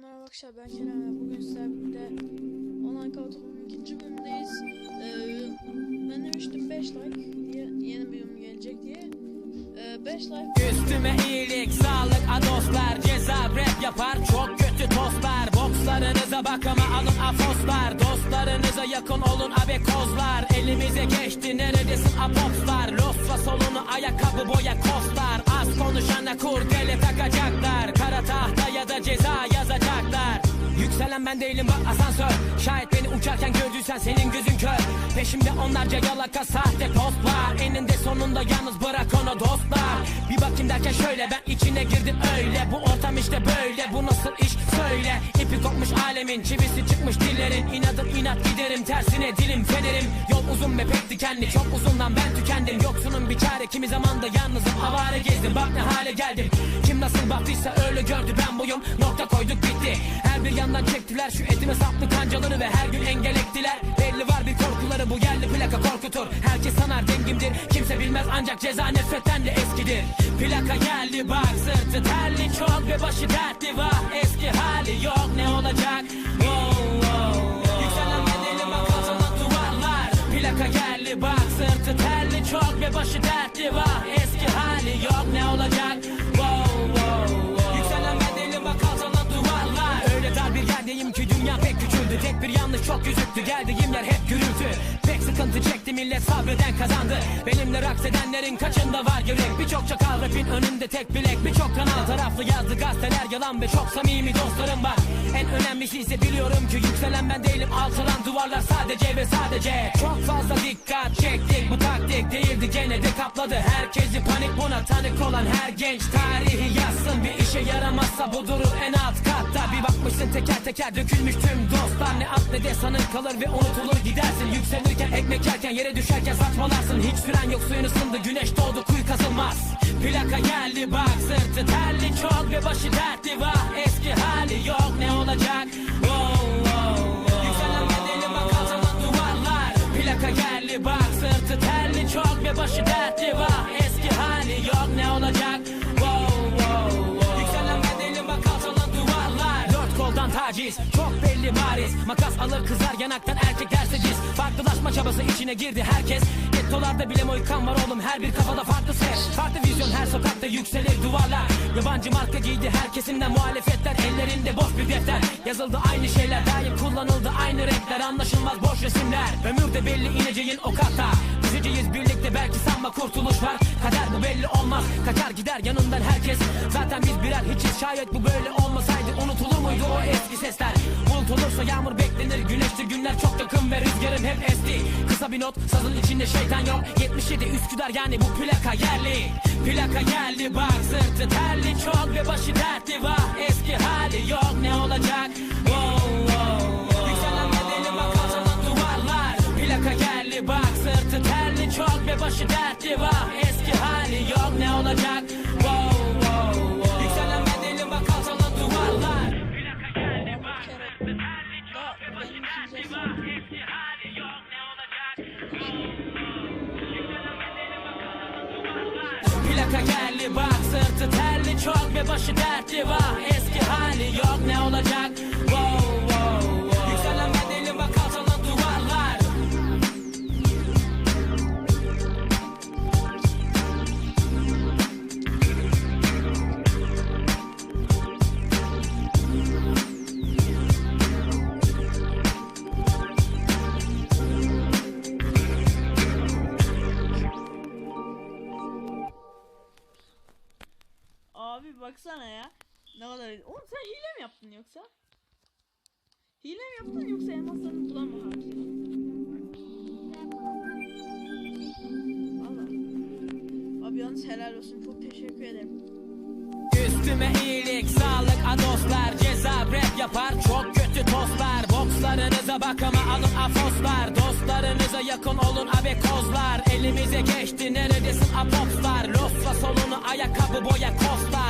merhaba arkadaşlar ben Kerem bugün sizlerle online kalıtımın ikinci bölümündeyiz. Ee, ben demiştim 5 like diye yeni bir bölüm gelecek diye. Ee, 5 like Üstüme iyilik, sağlık, adoslar Ceza rap yapar, çok kötü tostlar. Bokslarınıza bak ama alın afoslar. Dostlarınıza yakın olun abekozlar Elimize geçti neredesin apopslar Losla solunu ayakkabı boya kostlar. Az konuşana kurdele takacaklar ben değilim bak asansör. Şayet beni uçarken gördüysen senin gözün kör Peşimde onlarca yalaka sahte postlar Eninde sonunda yalnız bırak onu dostlar. Bir bakayım derken şöyle ben içine girdim öyle. Bu ortam işte böyle bu nasıl iş söyle. İpi kopmuş alemin çivisi çıkmış dillerin. İnadım inat giderim tersine dilim federim. Yol uzun ve pek dikenli çok uzundan ben tükendim. Yoksunun bir çare kimi zaman da yalnızım. Avare gezdim Bak ne hale geldim. Kim nasıl baktıysa öyle gördü ben buyum. Nokta koyduk bitti. Her bir yandan çektiler Şu etime saplı kancaları ve her gün engel ektiler Belli var bir korkuları bu yerli plaka korkutur. Herkes sanar dengimdir. Kimse bilmez ancak ceza nefretten de eskidir. Plaka geldi bak sırtı terli çok ve başı dertli. Var Eski hali yok ne olacak? Wow, wow, wow. Yükselen bedeli bak altına duvarlar. Plaka geldi bak sırtı terli çok ve başı dertli. Var Eski hali yok ne olacak Yanlış çok yüzüktü geldiğim yer hep gürültü. Pek sıkıntı çekti millet sabreden kazandı. Benimle raks edenlerin kaçında var yürek? Birçok çakal rapin önünde tek bilek. Birçok kanal taraflı yazdı gazeteler yalan Ve çok samimi dostlarım var. En önemlisi ise biliyorum ki yükselen ben değilim. Alçalan duvarlar sadece ve sadece. Çok fazla dikkat çektik bu taktik değildi gene de kapladı. Herkesi panik buna tanık olan her genç Tarihi yazsın. Bir işe yaramazsa bu durur en alt katta. Bir bakmışsın teker teker dökülmüş tüm dostlar. Ne at ne de sanın kalır ve unutulur gidersin. Yükselirken ekmek yerken yere düşerken saçmalarsın. Hiç süren yok suyun ısındı güneş doğdu kuyu kazılmaz. Plaka geldi bak sırtı terli çok ve başı dertli. Var Eski hali başı dertli var Eski hali yok ne olacak? Wow, wow, bak altına duvarlar. Dört koldan taciz çok belli bariz. Makas alır kızar yanaktan erkek derse ciz Farklılaşma çabası içine girdi herkes. Gettolarda bile moykan var oğlum her bir kafada farklı ses. Farklı vizyon her sokakta yükselir duvarlar. Yabancı marka giydi her kesimden muhalefetler. Ellerinde boş bir defter. Yazıldı aynı şeyler daim kullanıldı aynı renkler. Anlaşılmaz boş resimler. Ömürde belli ineceğin o kata Düşeceğiz birlikte belki sanma kurtuluş var Kader bu belli olmaz. Kaçar gider yanından herkes. Zaten biz birer hiçiz. Şayet bu böyle olmasaydı Unutulur muydu o eski sesler? Bulut olursa yağmur beklenir güneşli günler çok yakın ve rüzgarım hep esti. Kısa bir not sazın içinde şeytan yok. 77 Üsküdar yani bu plaka yerli. Plaka geldi bak sırtı terli çok ve başı dertli. Var Eski hali yok ne olacak ve başı dertli var Eski hali yok. Ne olacak? Wow, wow, wow. Yükselen bedeli bak altına duvarlar bak sırtı terli çok ve başı dertli var Eski hali yok ne olacak Yükselen bedeli bak altına duvarlar. Plaka geldi bak sırtı terli çok ve başı dertli var baksana ya. Ne kadar Oğlum sen hile mi yaptın yoksa? Hile mi yaptın yoksa elmaslarını bulan mı harcadın? Abi yalnız helal olsun. Çok teşekkür ederim. Üstüme iyilik, sağlık, adoslar Ceza rap yapar, çok kötü tostlar. Bokslarınıza bak ama alın afoslar. Dostlarınıza yakın olun abekozlar Elimize geçti. Neredesin apopslar Losla solunu ayakkabı boya kostlar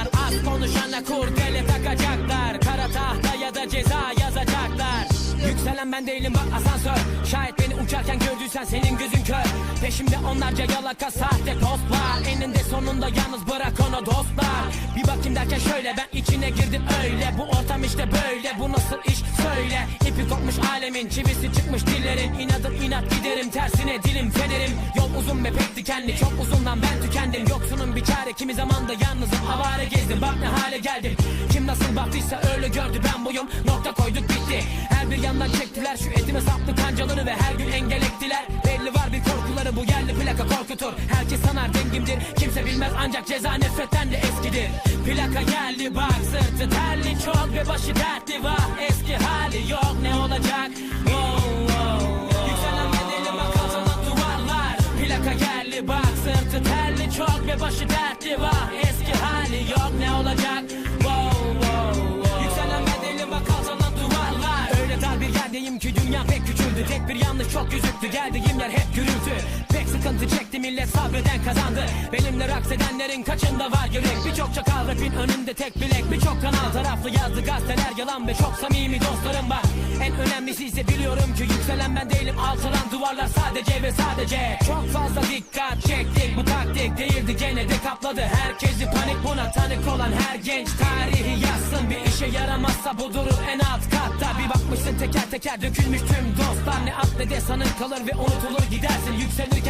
Az konuşana kurdele takacaklar. Kara tahta ya da ceza yazacaklar. Yükselen ben değilim bak asansör. Şayet beni uçarken gördüysen senin gözün kör Onlarca yalaka sahte postlar Eninde sonunda yalnız bırak onu dostlar. Bir bakayım derken şöyle ben içine girdim öyle. Bu ortam işte böyle bu nasıl iş? Söyle. İpi kopmuş alemin çivisi çıkmış dillerin. İnadım inat giderim. Tersine dilim fenerim. Yol uzun ve pek dikenli. Çok uzundan ben tükendim. Yoksunun bir çare. Kimi zaman da yalnızım. Avare gezdim. Bak ne hale geldim. Kim nasıl baktıysa öyle gördü. Ben buyum. Nokta koyduk bitti. Her bir yandan çektiler. Şu etime saplı kancaları ve her gün engel ektiler Belli var bir korkuları. Bu yerli plaka korkutur. Herkes sanar dengimdir. Kimse bilmez ancak ceza nefretten de eskidir. Plaka geldi bak sırtı terli çok ve başı dertli. Var Eski hali yok ne olacak? Wow, wow, wow. Yükselen bedeli bak altına duvarlar. Plaka geldi bak sırtı terli çok ve başı dertli. Var Eski hali yok ne olacak? Wow, wow, wow. Yükselen bedeli bak altına duvarlar. Öyle dar bir ki dünya pek küçüldü. Tek bir yanlış çok yüzüktü. Geldiğim yer hep gürültü sıkıntı çekti millet sabreden kazandı. Benimle raks edenlerin kaçında var yürek? Birçok çakal rapin önünde tek bilek. Birçok kanal taraflı yazdı gazeteler yalan Ve çok samimi dostlarım var. En önemlisi ise biliyorum ki yükselen ben değilim. Alçalan duvarlar sadece ve sadece. Çok fazla dikkat çektik. Bu taktik değildi gene de kapladı. Herkesi panik buna tanık olan her genç tarihi yazsın. Bir işe yaramazsa bu durur en alt katta. Bir bakmışsın teker teker dökülmüş tüm dostlar. Ne at ne de sanın kalır ve unutulur gidersin. Yükselirken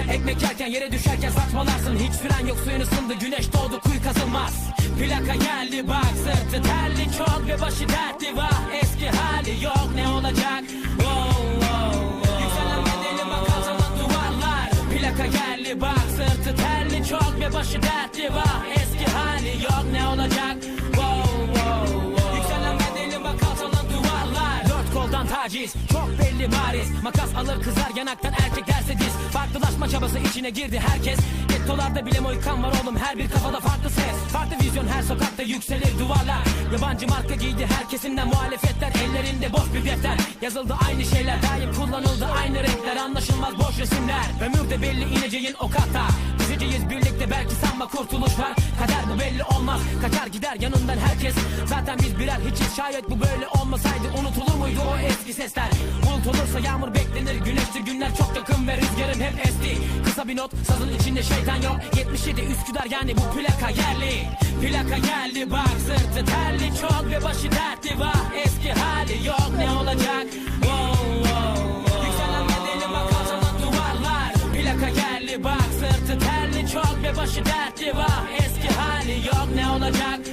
yerken yere düşerken saçmalarsın. Hiç fren yok suyun ısındı güneş doğdu kuyu kazılmaz. Plaka geldi bak sırtı terli çok ve başı dertli. Var Eski hali yok ne olacak? Wow, wow, wow. Yükselen bedeli bak altına duvarlar. Plaka geldi bak sırtı terli çok ve başı dertli. Var Eski hali yok ne olacak? Wow, wow, wow. Yükselen bedeli bak altına duvarlar. Dört koldan taciz çok belli bariz. Makas alır kızar yanaktan erkek derse diz. Farklılaşma çabası içine girdi herkes Gettolarda bile moykan var oğlum her bir kafada farklı ses. Farklı vizyon her sokakta yükselir duvarlar. Yabancı marka giydi her kesimden muhalefetler. Ellerinde boş bir defter. Yazıldı aynı şeyler daim kullanıldı aynı renkler. Anlaşılmaz boş resimler. Ömürde belli ineceğin o kata. Düşeceğiz birlikte belki sanma kurtuluş var. Kader bu belli olmaz. Kaçar gider yanından herkes. Zaten biz birer hiçiz. Şayet bu böyle olmasaydı Unutulur muydu o eski sesler? Bulut olursa yağmur beklenir güneşli günler çok yakın ve rüzgarım hep esti. Kısa bir not sazın içinde şeytan yok. 77 Üsküdar yani bu plaka yerli. Plaka geldi bak sırtı terli çok ve başı dertli. Var Eski hali yok ne olacak? Wow, wow, wow. Yükselen bedeli bak altına duvarlar. Plaka geldi bak sırtı terli çok ve başı dertli. Var Eski hali yok ne olacak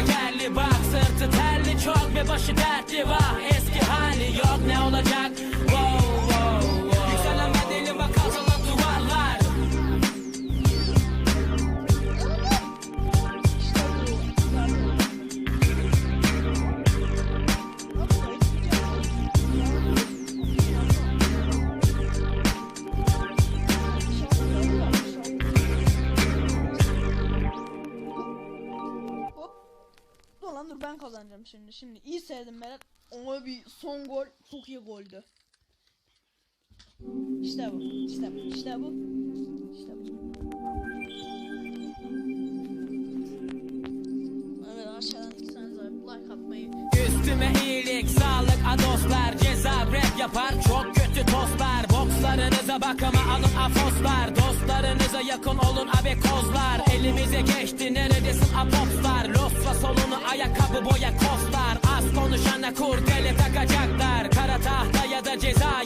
Geldi bak sırtı terli çok ve başı dertli. Var Eski hali yok ne olacak şimdi. Şimdi iyi seyredin Berat. Ona bir son gol çok iyi goldü. İşte bu. İşte bu. İşte bu. İşte bu. Evet aşağıdan gitseniz like atmayı. Üstüme iyilik, sağlık, adoslar Ceza rap yapar, Bokslarınıza bakıma alın afoslar. Dostlarınıza yakın olun abekozlar Elimize geçti neredesin apopslar? Losla solunu ayakkabı boya kostlar. Az konuşana kurdele takacaklar. Kara tahta ya da ceza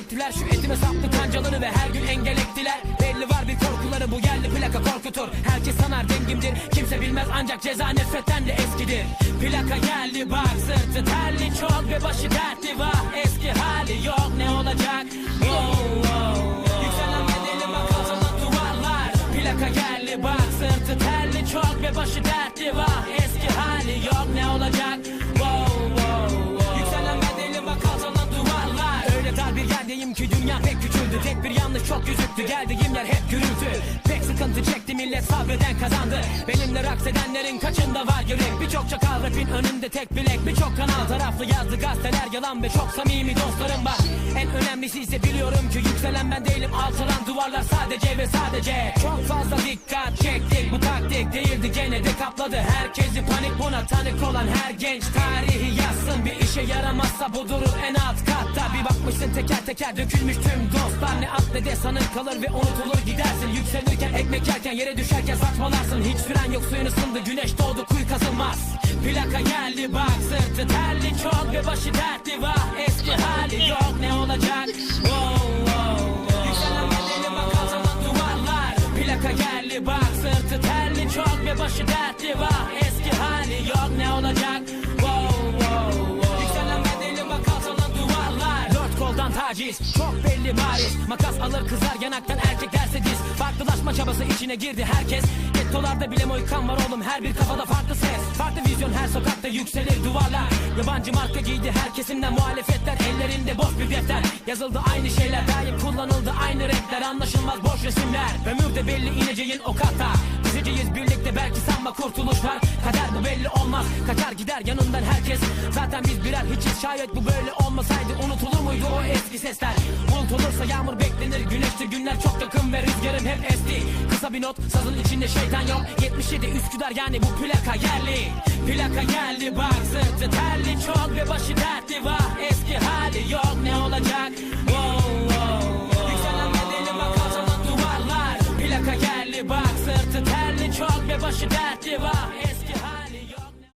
çektiler Şu etime saplı kancaları ve her gün engel ektiler Belli var bir korkuları bu yerli plaka korkutur. Herkes sanar dengimdir. Kimse bilmez ancak ceza nefretten de eskidir. Plaka geldi bak sırtı terli çok ve başı dertli. Vah Eski hali yok ne olacak? Oh, oh, oh. Duvarlar. Plaka geldi bak sırtı terli çok ve başı dertli. Vah Eski hali yok ne olacak? Yerdeyim ki dünya pek küçüldü. Tek bir yanlış çok yüzüktü. Geldiğim yer hep gürültü. Pek sıkıntı çekti millet sabreden kazandı. Benimle raks edenlerin kaçında var yürek Birçok çakal rapin önünde tek bilek Birçok kanal taraflı yazdı gazeteler. Yalan Ve çok samimi dostlarım var. En önemlisi ise biliyorum ki yükselen ben değilim. Alçalan duvarlar sadece ve sadece. Çok fazla dikkat çektik bu taktik değildi gene de kapladı. Herkesi panik buna tanık olan her genç tarihi yazsın Bir işe yaramazsa bu durur en alt katta. Bir bakmışsın teker teker dökülmüş tüm dostlar. Ne at ne de sanır kalır ve unutulur gidersin. Yükselirken ekmek yerken yere düşerken saçmalarsın. Hiç süren yok suyun ısındı güneş doğdu kuyu kazılmaz. Plaka geldi bak sırtı terli çok ve başı dertli. Vah Eski hali yok ne olacak? Wow, wow, wow. Yükselen bedeli bak duvarlar. Plaka geldi bak sırtı terli çok ve başı dertli. Vah taciz çok belli bariz Makas alır kızar yanaktan erkek derse diz. Farklılaşma çabası içine girdi herkes. Gettolarda bile moykan var oğlum her bir kafada farklı ses. Farklı vizyon her sokakta yükselir duvarlar. Yabancı marka giydi her kesimden muhalefetler. Ellerinde boş bir defter. Yazıldı aynı şeyler daim kullanıldı aynı renkler. Anlaşılmaz boş resimler. Ömürde belli ineceğin o kata Dizeceğiz birlikte belki sanma kurtuluş var. Kader bu belli olmaz. Kaçar gider yanından herkes. Zaten biz birer hiçiz. Şayet bu böyle olmasaydı Unutulur muydu o eski sesler? Bulut olursa yağmur beklenir Güneşli günler çok yakın ve rüzgarım hep esti. Kısa bir not sazın içinde şeytan yok. 77 Üsküdar yani bu plaka yerli. Plaka geldi bak sırtı terli çok ve başı dertli vah Eski hali yok ne olacak? Wow, çok ve başı dertli vah